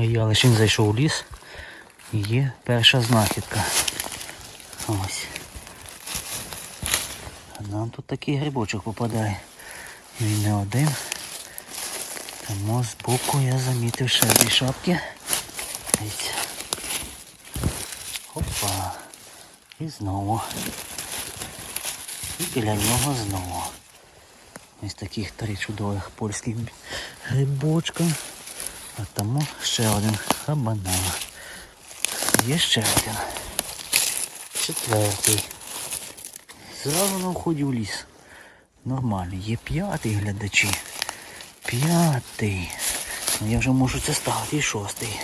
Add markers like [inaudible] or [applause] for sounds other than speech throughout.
Я лише зайшов у ліс і є перша знахідка. Ось. Нам тут такий грибочок попадає. Він не один. Тому збоку я замітив ще дві шапки. Опа. І знову. І біля нього знову. Ось таких три чудових польських грибочка. А тому ще один хабана. Є ще один. Четвертий. Зразу на вході в ліс. Нормально. Є п'ятий глядачі. П'ятий. Ну я вже можу це ставити. І шостий.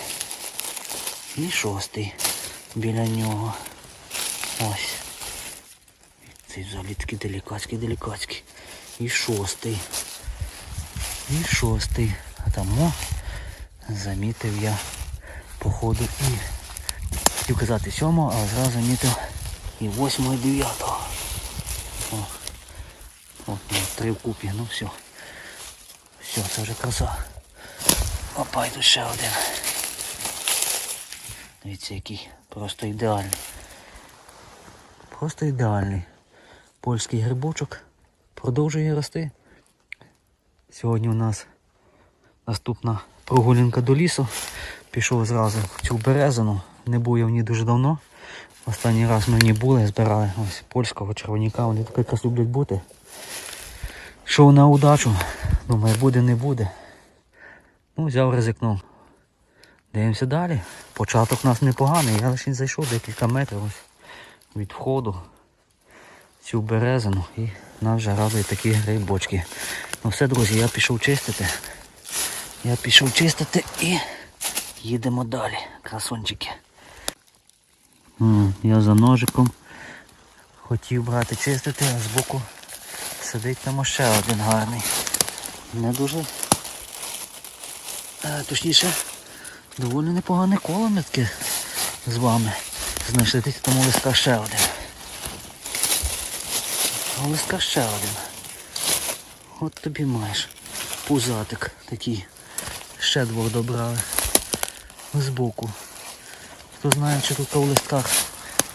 І шостий. Біля нього. Ось. Цей взагалі такий делікатський, делікатський. І шостий. І шостий. А тому замітив я походу і хотів казати сьомого, але зразу замітив і восьмого, і дев'ятого. О, От, ну, три вкупі, ну все. Все, це вже краса. Опа, тут ще один. Дивіться, який просто ідеальний. Просто ідеальний. Польський грибочок продовжує рости. Сьогодні у нас наступна прогулянка до лісу. Пішов зразу в цю березину. Не був я в ній дуже давно. Останній раз ми в ній були, збирали ось польського червоніка, вони так якраз люблять бути. Йшов на удачу. Думаю, буде, не буде. Ну, взяв ризикнув. Дивимося далі. Початок у нас непоганий. Я лише зайшов декілька метрів ось від входу цю березину і нас вже радують такі грибочки. Ну все, друзі, я пішов чистити. Я пішов чистити і їдемо далі, красунчики. Я за ножиком хотів брати чистити, а збоку сидить там ще один гарний. Не дуже. А, точніше, доволі непогане коло ми з вами. Знайшли тому листка ще один. Листка ще один. От тобі маєш. Пузатик такий. Ще двох добрали. Збоку. Хто знає, чи тут у листках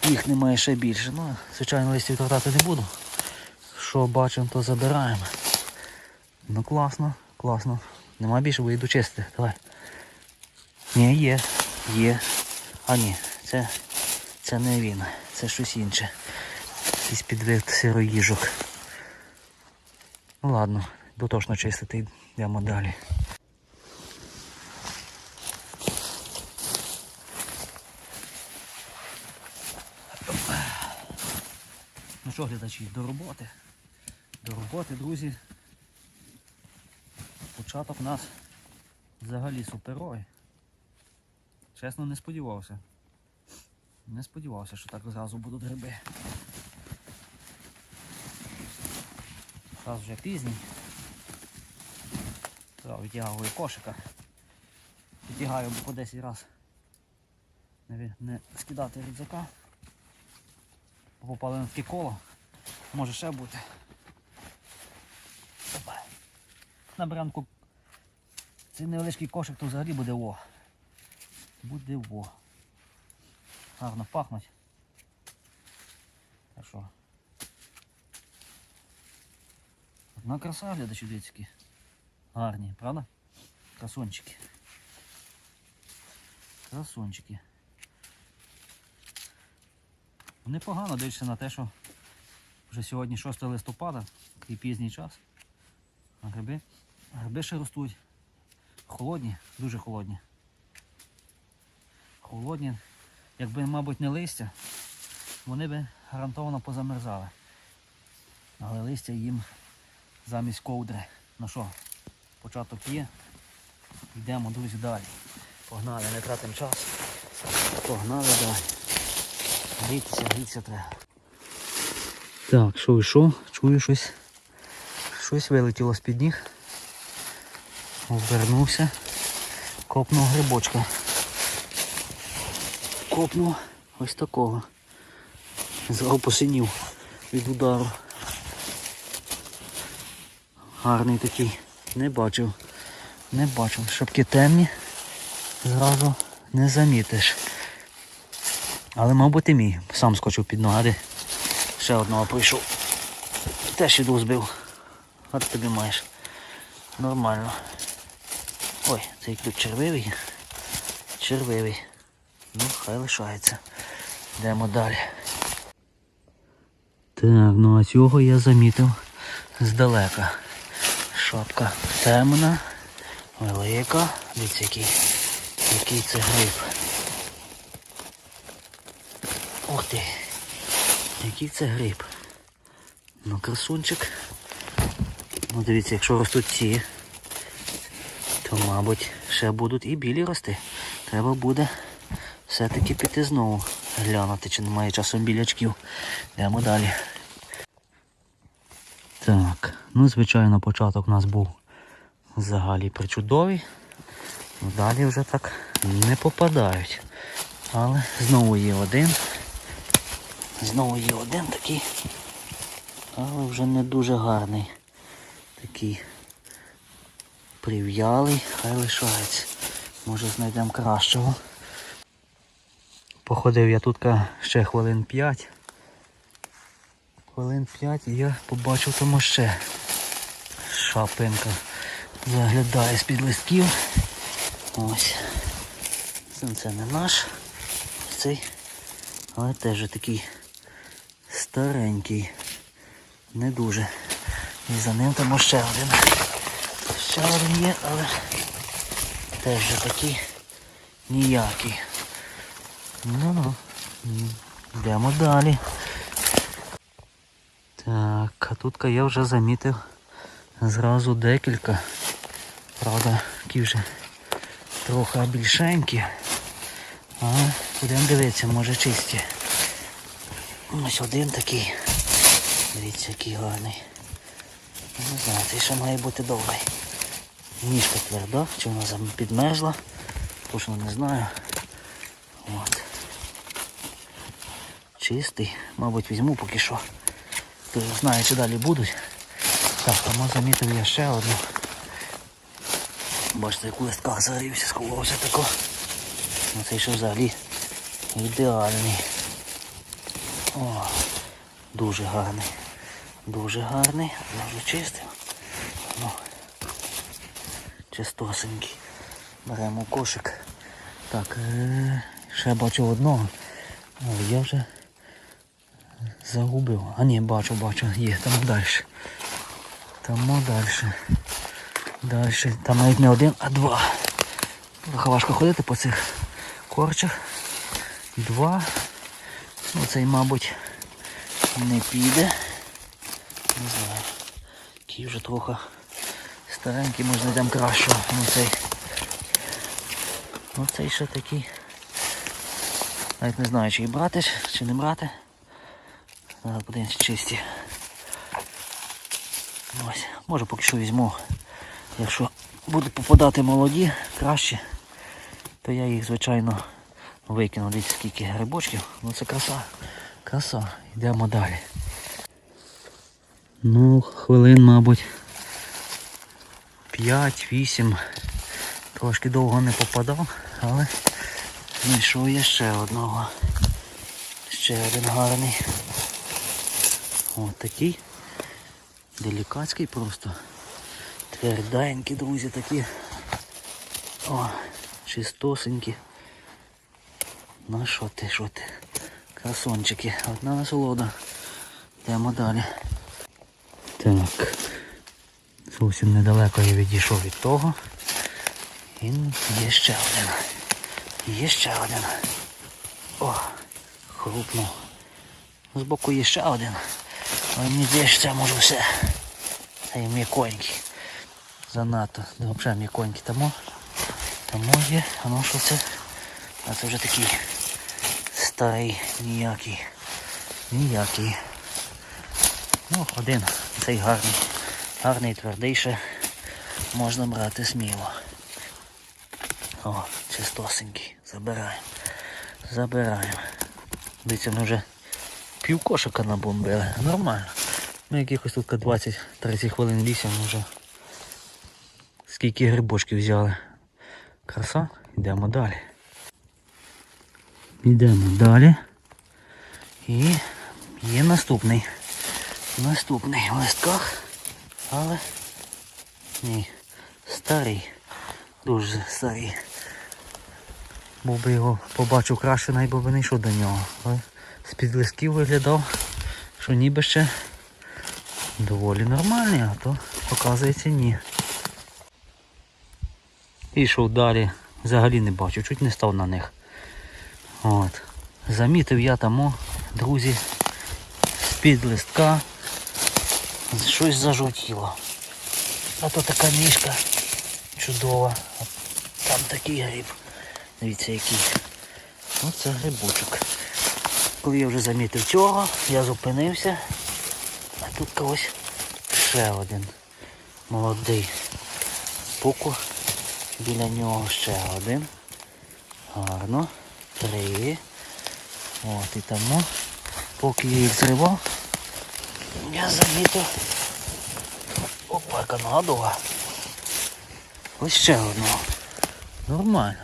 їх немає ще більше. Ну, звичайно, листів тратати не буду. Що бачимо, то забираємо. Ну класно, класно. Нема більше, вийду чистити. Давай. Ні, є, є. А ні, це, це не він, це щось інше. Якийсь підвид сироїжок. Ну ладно, дотошно чистити, йдемо далі. Що, глядачі, до роботи. До роботи, друзі. Початок у нас взагалі суперовий. Чесно, не сподівався. Не сподівався, що так зразу будуть гриби. Зараз вже пізній. Витягую кошика. Витягаю по 10 разів. Не, не скидати рюкзака. Попали на таке коло. Може ще бути. Опа. На бранку цей невеличкий кошик то взагалі буде во. Буде во. Гарно пахнуть. Так що. Одна краса глядачі дицькі. Гарні, правда? Красончики. Красончики. Непогано дивишся на те, що вже сьогодні 6 листопада, такий пізній час. Гриби, гриби ще ростуть. Холодні, дуже холодні. Холодні. Якби, мабуть, не листя, вони би гарантовано позамерзали. Але листя їм замість ковдри. Ну що, початок є. Йдемо, друзі, далі. Погнали, не тратимо час. Погнали далі. Грітися, грітися треба. Так, що і що? Чую щось. Щось вилетіло з-під ніг. Обернувся. Копнув грибочка. Копнув ось такого. Зразу посинів від удару. Гарний такий. Не бачив. Не бачив. Шапки темні. зразу не замітиш. Але, мабуть, і мій. Сам скочив під ноги. Ще одного прийшов. Теж іду збив. От тобі маєш. Нормально. Ой, цей ключ червивий. Червивий. Ну, хай лишається. Йдемо далі. Так, ну а цього я замітив здалека. Шапка темна, велика. Дивіться, який, який це гриб. Ух ти! Який це гриб. Ну, красунчик. Ну, дивіться, якщо ростуть ці, то, мабуть, ще будуть і білі рости. Треба буде все-таки піти знову глянути, чи немає часом білячків. Йдемо далі. Так, ну звичайно, початок у нас був взагалі причудовий. Ну, Далі вже так не попадають. Але знову є один. Знову є один такий. Але вже не дуже гарний. Такий прив'ялий, хай лишається. Може знайдемо кращого. Походив я тут ще хвилин 5. Хвилин 5 і я побачив тому ще шапинка заглядає з-під листків. Ось. Це не наш. Цей. Але теж такий старенький. Не дуже. І за ним там ще один. Ще один є, але теж же такий ніякий. Ну, ну, йдемо далі. Так, а тут я вже замітив зразу декілька. Правда, такі вже трохи більшенькі. Але будемо дивитися, може чисті. Ось один такий. Дивіться, який гарний. Не знаю, цей ще має бути добрий. Ніжка тверда, чи вона підмерзла, точно не знаю. От. Чистий, мабуть, візьму поки що. Хто знає, чи далі будуть. Так, тому замітив я ще одну. Бачите, як у листках загрівся, сховався тако. Ну цей що взагалі ідеальний. О, дуже гарний. Дуже гарний, дуже чистий. Ну, чистосенький. Беремо кошик. Так, е- ще бачу одного. Але я вже загубив. А ні, бачу, бачу, є, там далі. Там далі. Далі. Там навіть не один, а два. Важко ходити по цих корчах. Два. Ну цей, мабуть, не піде. Не знаю. Такий вже трохи старенький, може знайдемо кращого. Ну цей. Ну ще такий. Навіть не знаю, чи брати, чи не брати. Зараз подивимось чисті. Ось, може поки що візьму. Якщо будуть попадати молоді, краще, то я їх, звичайно, викину. Дивіться, скільки грибочків. Ну це краса. Краса. Йдемо далі. Ну, хвилин, мабуть, 5-8. Трошки довго не попадав, але знайшов я ще одного. Ще один гарний. Ось такий. Делікатський просто. Тверденькі, друзі, такі. О, чистосенькі. Ну що ти, що ти? Красончики. Одна насолода. Йдемо далі. Так. Зовсім недалеко я відійшов від того. І є ще один. Є ще один. О, хрупнув. Збоку є ще один. Але мені здається, що це може все. Це м'яконький. Занадто. Ну, взагалі м'яконький. Тому, тому є. А ну що це? А це вже такий старий, ніякий. Ніякий. Ну, один. Цей гарний. Гарний, твердий ще. Можна брати сміло. О, чистосенький. Забираємо. Забираємо. Дивіться, ми вже пів кошика набомбили. Нормально. Ми якихось тут 20-30 хвилин лісом вже. Скільки грибочків взяли. Краса. Йдемо далі. Йдемо далі. І є наступний. Наступний в листках. Але ні, старий. Дуже старий. Був би його побачив краще, найби би не йшов до нього. Але з-під листків виглядав, що ніби ще доволі нормальний, а то показується ні. І йшов далі, взагалі не бачу, чуть не став на них. От. Замітив я тому, друзі, з-під листка щось зажовтіло. А то така ніжка чудова. Там такий гриб. Дивіться який. Оце грибочок. Коли я вже замітив цього, я зупинився. А тут ось ще один молодий. Пуку. Біля нього ще один. Гарно. Три. От і тому, поки я їх зривав, я замітив. Опа, яка нагадова. Ось ще одного. Нормально.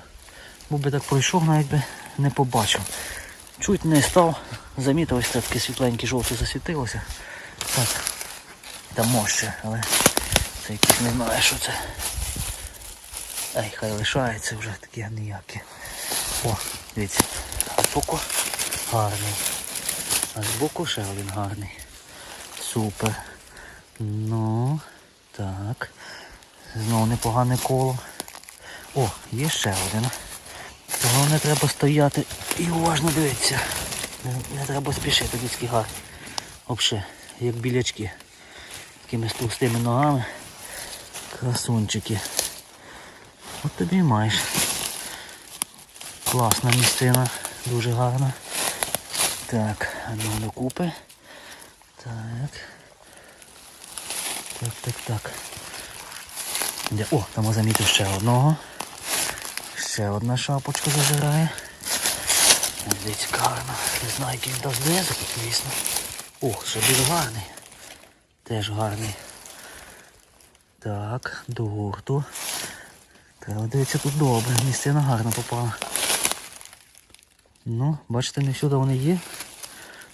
Був би так пройшов, навіть би не побачив. Чуть не став, замітив ось таке світленьке жовте засвітилося. Так, дамо ще, але це якийсь не знаю, що це. Ай, хай лишається вже таке ніяке. О, дивіться, збоку гарний. А збоку ще один гарний. Супер. Ну, так. Знову непогане коло. О, є ще один. Головне треба стояти і уважно дивитися. Не, не треба спішити, людські гарні. Взагалі, як білячки. Такими товстими ногами. Красунчики. От тобі і маєш. Класна місцина, дуже гарна. Так, ну докупи. Так. Так, так, так. Де? О, там замітив ще одного. Ще одна шапочка зажирає. Ось Дивіться, гарна. Не знаю, який він там знизу, звісно. О, ще гарний. Теж гарний. Так, до гурту. Треба дивитися тут добре, місцина гарно попала. Ну, бачите, не всюди вони є.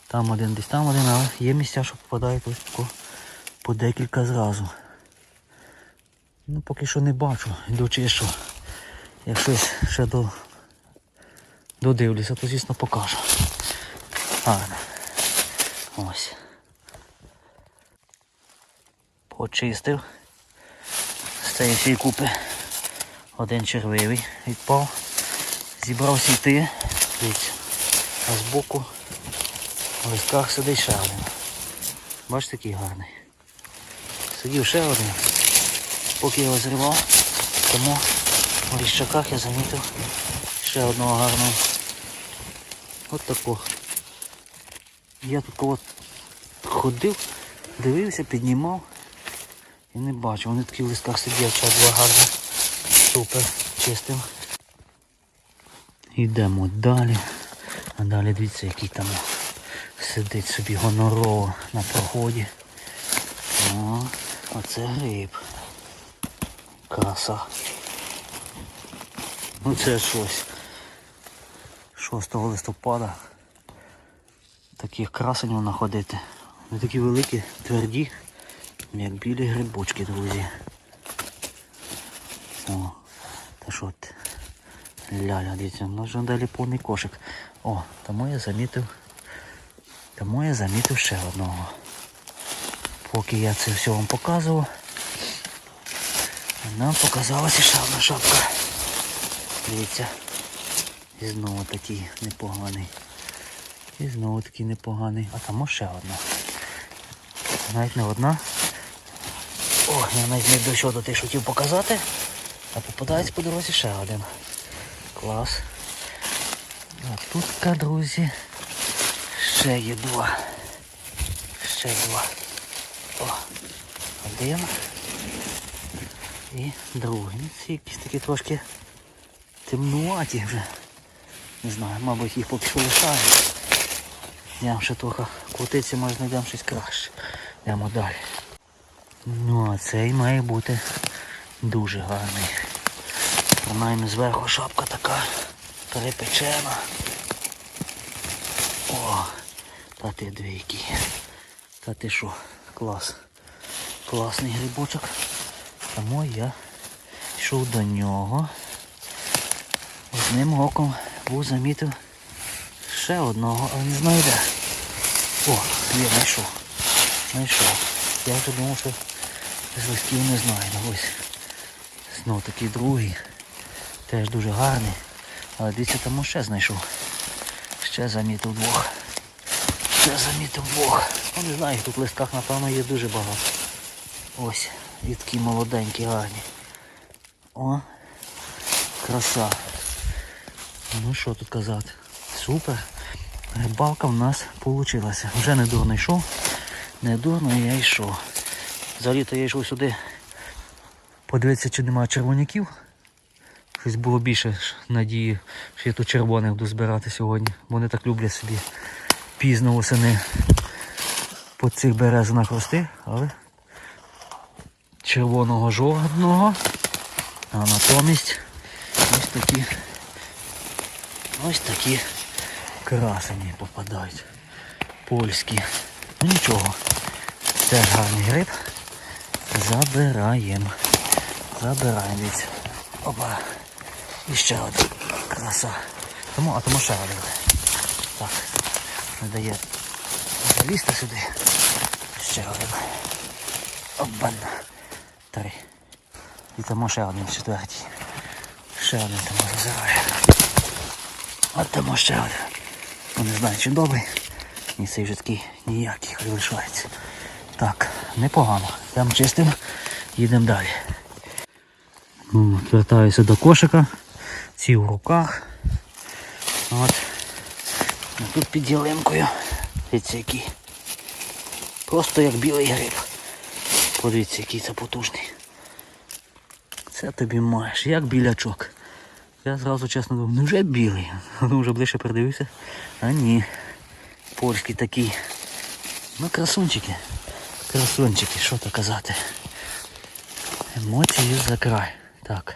Там один, десь там один, але є місця, що попадають ось тако по декілька зразу. Ну, поки що не бачу, йдучи що. Як щось ще до... додивлюся, то звісно покажу. Гарно. Ось. Почистив. З цієї всієї купи один червивий відпав. Зібрався йти. Дивіться. А збоку в листках сидить ще один. Бачите, який гарний. Сидів ще один. Поки його зривав, тому в ліщаках я замітив ще одного гарного. От такого. Я тут кого ходив, дивився, піднімав і не бачу. Вони такі в листках сидять, два гарні. Супер, чистим. Йдемо далі. А далі дивіться, який там сидить собі гонорово на проході. О, оце гриб. Краса. Ну це щось. 6 листопада. Таких красень знаходити. Вони такі великі, тверді, як білі грибочки, друзі. О, та що ти? Ляля, дивіться, ну вже далі повний кошик. О, тому я замітив. Тому я замітив ще одного. Поки я це все вам показував, нам показалася ще одна шапка. Дивіться. І знову такий непоганий. І знову такий непоганий. А там ще одна. Навіть не одна. О, я навіть не до тих, що хотів показати. А попадається по дорозі ще один. Клас. А тут, друзі, ще є два. Ще два. О, один. І другий. Ці якісь такі трошки темнуваті вже. Не знаю, мабуть їх лишаю. Йдемо ще трохи крутитися, може знайдемо щось краще. Йдемо далі. Ну а цей має бути дуже гарний. Принаймні зверху шапка така перепечена. О, та ти двійки. Та ти що, клас. Класний грибочок. Тому я йшов до нього. Одним оком був замітив ще одного, але не знаю де. О, є, знайшов. Знайшов. Я вже думав, що з листів не знаю. Ну, Ось. Знов такий другий. Теж дуже гарний. Але дивіться, там ще знайшов. Ще замітив двох. Ще замітив двох. Ну не знаю, тут в листках напевно є дуже багато. Ось, і такі молоденькі, гарні. О, краса. Ну що тут казати? Супер. Рибалка в нас вийшла. Вже не дурно йшов. Не дурно я йшов. Взагалі-то я йшов сюди подивитися, чи немає червоняків. Щось було більше надії, що я тут червоних буду збирати сьогодні. Вони так люблять собі пізно восени по цих березинах рости, але червоного жодного. А натомість ось такі ось такі красені попадають. Польські. Ну нічого. Теж гарний гриб. Забираємо. Забираємо. Опа. І ще один. Краса. Тому, а тому ще один. Так. Не дає залізти сюди. Ще один. Обан. Три. І тому ще один четвертій. Ще один тому зазирає. А тому ще один. Ну, не знаю, чи добрий. Ні, цей вже такий ніякий, хай лишається. Так, непогано. Там чистим, їдемо далі. Ну, Вертаюся до кошика. Ці в руках. От. Ну, тут під ялинкою. Дивіться який. Просто як білий гриб. Подивіться, який це потужний. Це тобі маєш, як білячок. Я зразу чесно думав, ну вже білий. [laughs] Ну вже ближче придивився. А ні. Польський такий. Ну красунчики. Красунчики, що то казати. Емоції за край. Так.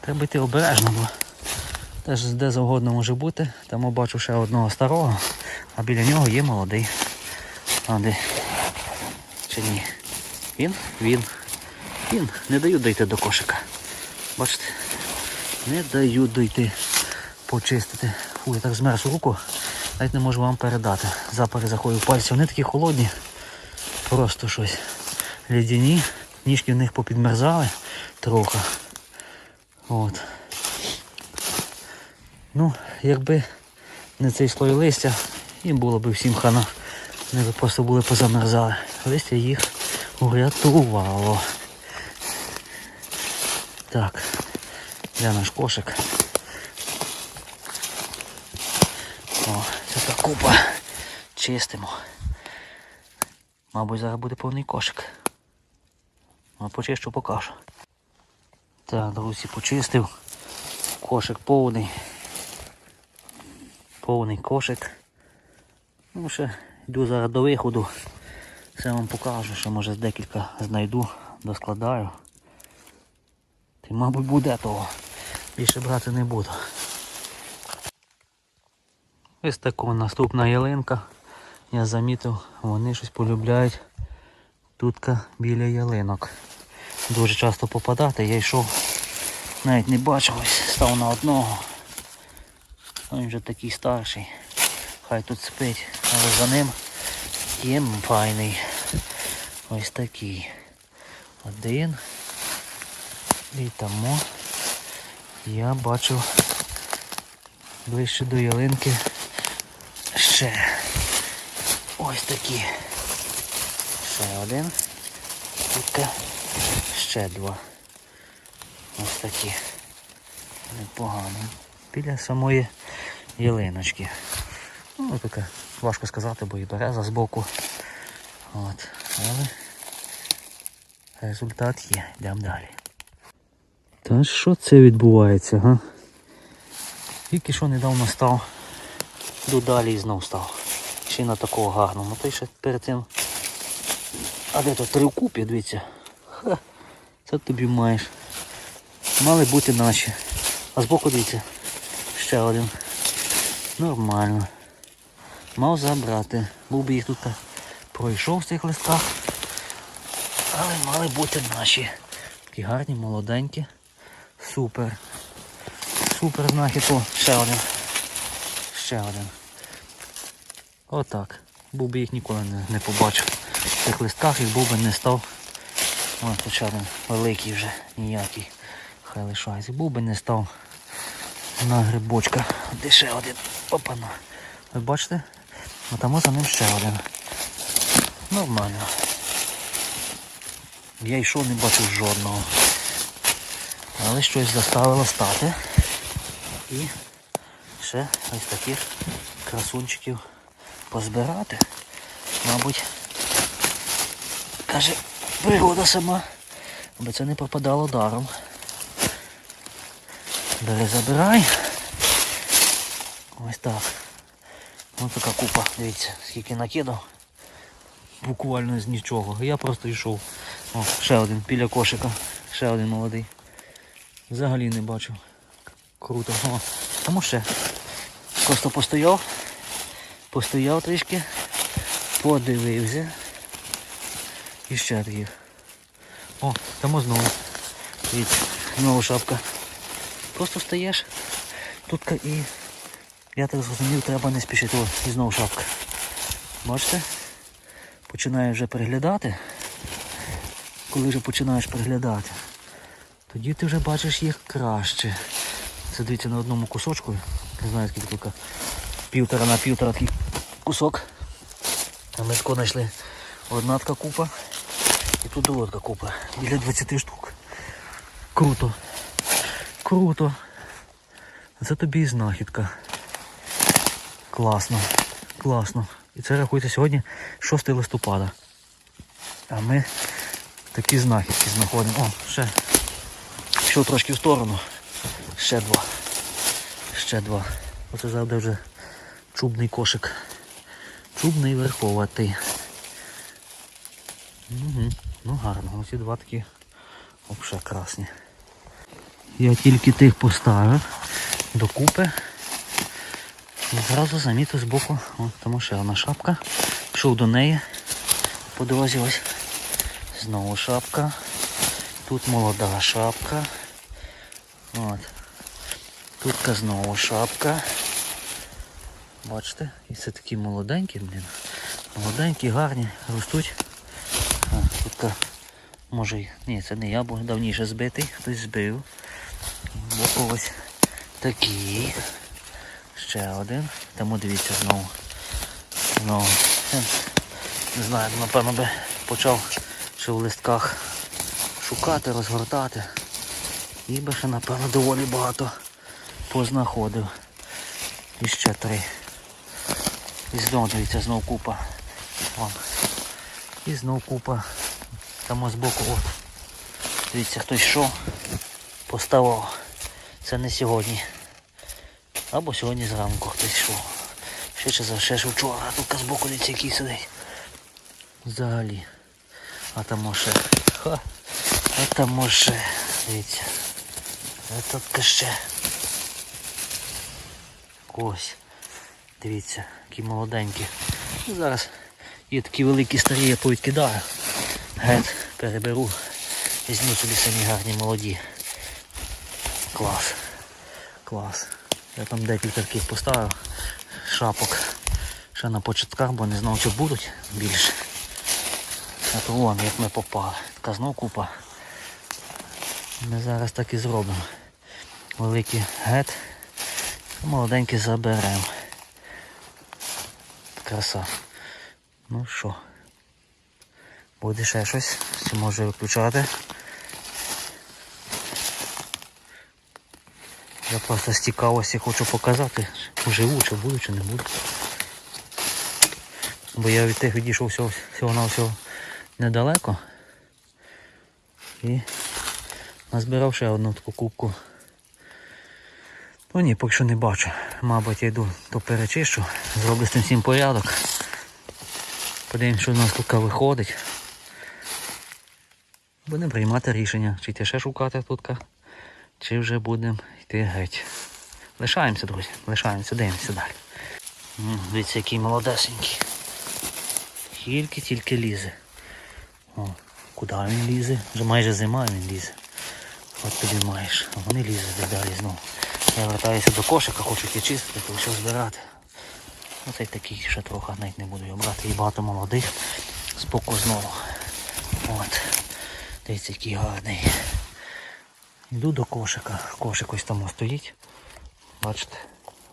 Треба йти обережно, бо теж де завгодно може бути. Там бачу ще одного старого, а біля нього є молодий. А де? Чи ні? Він? Він. Він. Не дають дойти до кошика. Бачите? Не дають дойти почистити. Фу, я так змерз руку. Навіть не можу вам передати. Запахи заходять в пальці. Вони такі холодні. Просто щось. Лідяні. Ніжки в них попідмерзали трохи. От. Ну, якби не цей слой листя, їм було б всім хана. Вони просто були позамерзали. Листя їх врятувало. Так, де наш кошик? О, це та купа. Чистимо. Мабуть, зараз буде повний кошик. А почищу покажу. Так, друзі, почистив. Кошик повний. Повний кошик. Ну, ще йду зараз до виходу. Все вам покажу, що може декілька знайду, доскладаю. Ти, мабуть, буде того. Більше брати не буду. Ось така наступна ялинка. Я замітив, вони щось полюбляють тутка біля ялинок. Дуже часто попадати, я йшов, навіть не бачив, ось став на одного. Він вже такий старший. Хай тут спить, але за ним є файний. Ось такий. Один. І тому я бачив ближче до ялинки ще ось такі. Ще один. Тут ще два. Ось такі. Непогано. Біля самої ялиночки. Ну, таке важко сказати, бо і береза збоку. От. Але результат є. Йдемо далі. Та що це відбувається, га? Тільки що недавно став. Йду далі і знов став. Ще на такого гарного. Той ще перед цим. А де то три вкупі, дивіться. Ха, це тобі маєш. Мали бути наші. А збоку дивіться. Ще один. Нормально. Мав забрати. Був би їх тут пройшов в цих листках. Але мали бути наші. Такі гарні, молоденькі. Супер. Супер знахідку. Ще один. Ще один. Отак. Був би їх ніколи не, не побачив. В цих листках їх був би не став. Ось ще один великий вже ніякий. Хай лишається. Був би не став на грибочка. Де ще один? Опана. Ви бачите? А там за ним ще один. Нормально. Я йшов, не бачив жодного. Але щось заставило стати. І ще ось таких красунчиків позбирати. Мабуть, каже, природа сама, аби це не пропадало даром. Бери, забирай. Ось так. Ось така купа, дивіться, скільки накидав. Буквально з нічого. Я просто йшов. О, ще один біля кошика. Ще один молодий. Взагалі не бачив. Круто. О, тому ще. Просто постояв. Постояв трішки. Подивився. І ще таких. О, там знову. Дивіться, знову шапка. Просто стаєш. Тут і я так зрозумів, треба не спішити. О, і знову шапка. Бачите? Починає вже переглядати. Коли вже починаєш переглядати, тоді ти вже бачиш їх краще. Це дивіться на одному кусочку. Не знаю скільки тут півтора на півтора такий кусок. А ми тако знайшли одна така купа і тут друга така купа. Біля 20 штук. Круто. Круто. Це тобі і знахідка. Класно. Класно. І це рахується сьогодні 6 листопада. А ми такі знахідки знаходимо. О, ще. Пішов трошки в сторону. Ще два. Ще два. Оце завжди вже чубний кошик. Чубний верховатий. Угу. Ну гарно. Оці два такі взагалі красні. Я тільки тих поставив докупи. Зразу замітив збоку, от тому ще одна шапка. Пішов до неї. По ось. Знову шапка. Тут молода шапка. От. Тут знову шапка. Бачите? І це такі молоденькі, блін. Молоденькі, гарні, ростуть. Тут може ні, це не я, бо давніше збитий, хтось збив. Боку ось такий. Ще один. Тому дивіться знову. Знову. Не знаю, напевно би почав ще в листках шукати, розгортати. І би ще, напевно, доволі багато познаходив. І ще три. І знову дивіться, знов купа. Вон. І знов купа. Там з боку от. Дивіться, хтось йшов, поставив. Це не сьогодні. Або сьогодні зранку хтось йшов. Ще чи ще ж вчора, тут з боку дивіться, який сидить. Взагалі. А там. Ха. А там ще. Дивіться. А тут ще. Ось. Дивіться, які молоденькі. Ну, Зараз є такі великі старі, я повідкидаю. Гет, переберу. Візьму собі самі гарні молоді. Клас. Клас. Я там декілька таких поставив. Шапок. Ще на початках, бо не знав, чи будуть більше. А то вон, як ми попали. Така знов купа. Ми зараз так і зробимо. Великий гет. Молоденький заберемо. Краса. Ну що, буде ще щось, чи може виключати. Я просто з цікавості хочу показати, живу, чи буду, чи не буду. Бо я від тих відійшов всього, всього на всього недалеко. І назбирав ще одну таку кубку. Ну ні, поки що не бачу. Мабуть, я йду, то перечищу, зроблю з цим всім порядок. Подивимось, що в нас тут виходить. Будемо приймати рішення, чи йти ще шукати тут чи вже будемо йти геть. Лишаємося, друзі, лишаємося, дивимося далі. Дивіться, який молодесенький. Тільки-тільки лізе. О, куди він лізе? Вже майже зима він лізе. От тобі. А вони лізуть далі знову. Я вертаюся до кошика, хочу ті чистити, то що збирати. Оцей такий ще трохи навіть не буду його брати. І багато молодих. Споку знову. От. Дивіться, який гарний. Йду до кошика. Кошик ось там стоїть. Бачите?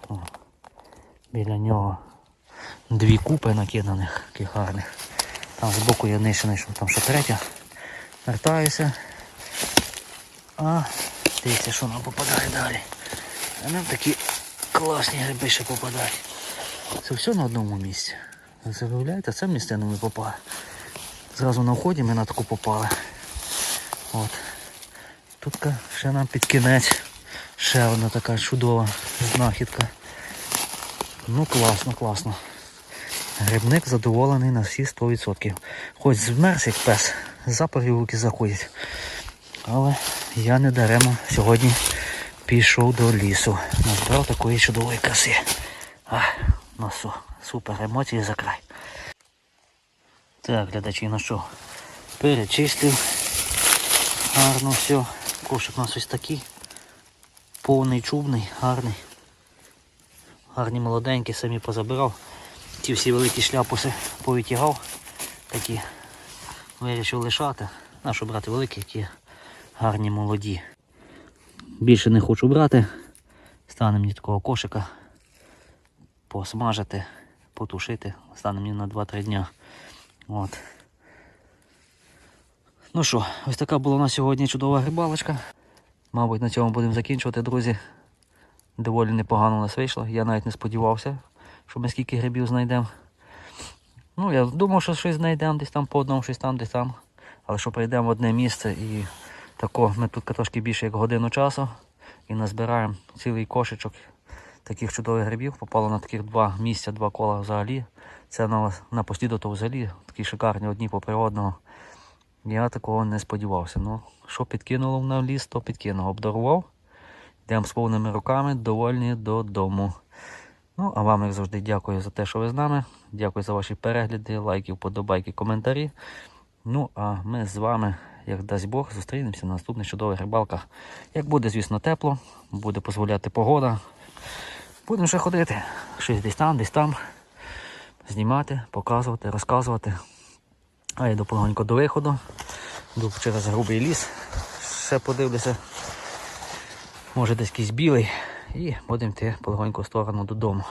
О. Біля нього дві купи накиданих, таких гарних. Там збоку я нижче знайшов, там ще третя. Вертаюся. А, дивіться, що нам попадає далі. А нам такі класні гриби ще попадають. Це все на одному місці. Заявляєте, це місцину ми попали. Зразу на вході ми на таку попали. От. Тут ще нам під кінець ще одна така чудова знахідка. Ну класно, класно. Грибник задоволений на всі 100%. Хоч змерз як пес, запахи руки заходять. Але я не даремо сьогодні пішов до лісу. Назбирав такої чудової краси. А, ну су, супер, емоції за край. Так, глядачі, ну що, перечистив. Гарно все. Кошик у нас ось такий. Повний чубний, гарний. Гарні молоденькі, самі позабирав. Ті всі великі шляпуси повитягав. Такі вирішив лишати. Нащо брати великі, які гарні молоді. Більше не хочу брати. Стане мені такого кошика. Посмажити, потушити. Стане мені на 2-3 дня. От. Ну що, ось така була на сьогодні чудова грибалочка. Мабуть, на цьому будемо закінчувати, друзі. Доволі непогано у нас вийшло. Я навіть не сподівався, що ми скільки грибів знайдемо. Ну, я думав, що щось знайдемо десь там по одному, щось там, десь там. Але що прийдемо в одне місце і тако, ми тут трошки більше як годину часу і назбираємо цілий кошечок таких чудових грибів. Попало на таких два місця, два кола взагалі. Це на, на посліду то взагалі такі шикарні одні попри одного. Я такого не сподівався. Ну, що підкинуло на ліс, то підкинув. Обдарував. Йдемо з повними руками, довольні додому. Ну, а вам, як завжди, дякую за те, що ви з нами. Дякую за ваші перегляди, лайки, вподобайки, коментарі. Ну, а ми з вами, як дасть Бог, зустрінемося на наступних чудових рибалках. Як буде, звісно, тепло, буде дозволяти погода. Будемо ще ходити. Щось десь там, десь там. Знімати, показувати, розказувати. А я йду полегонько до виходу. Йду через грубий ліс. Ще подивлюся. Може десь якийсь білий. І будемо йти полегонько в сторону додому.